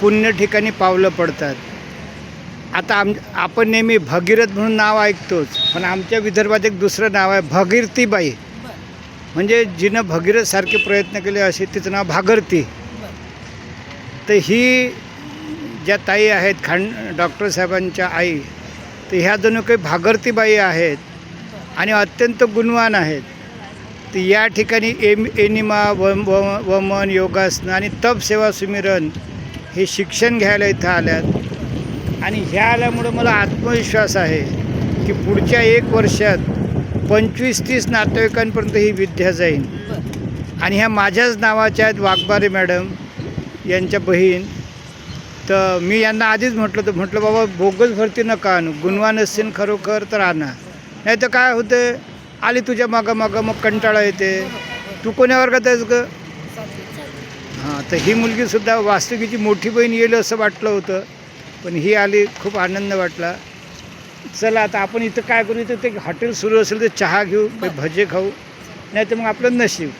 पुण्य ठिकाणी पावलं पडतात. आता आम आपण नेहमी भगीरथ म्हणून नाव ऐकतोच पण आमच्या विदर्भात एक दुसरं नाव आहे भगीरथीबाई. म्हणजे जिनं भगीरथसारखे प्रयत्न केले असे तिचं नाव भागरती तर ही ज्या ताई आहेत खांड डॉक्टर साहेबांच्या आई तर ह्या जणू काही भागरतीबाई आहेत आणि अत्यंत गुणवान आहेत. तर या ठिकाणी एम एनिमा वम वम- वमन योगासनं आणि तप सेवा सुमिरन हे शिक्षण घ्यायला इथं आल्यात. आणि ह्या आल्यामुळं मला आत्मविश्वास आहे की पुढच्या एक वर्षात पंचवीस तीस नातेवाईकांपर्यंत ही विद्या जाईल आणि ह्या माझ्याच नावाच्या आहेत वाघबारे मॅडम यांच्या बहीण. तर मी यांना आधीच म्हटलं तर म्हटलं बाबा बोगस भरती नका आणू. गुणवान असतील खरोखर तर आणा. नाही तर काय होतं आली तुझ्या मागं मागं मग कंटाळा येते. तू कोण्या वर्गात आहेस ग? हां तर ही मुलगीसुद्धा वास्तविकीची मोठी बहीण येईल असं वाटलं होतं पण ही आली खूप आनंद वाटला. चला आता आपण इथं काय करू? इथं ते हॉटेल सुरू असेल तर चहा घेऊ भजे खाऊ नाही तर मग आपलं नशीब.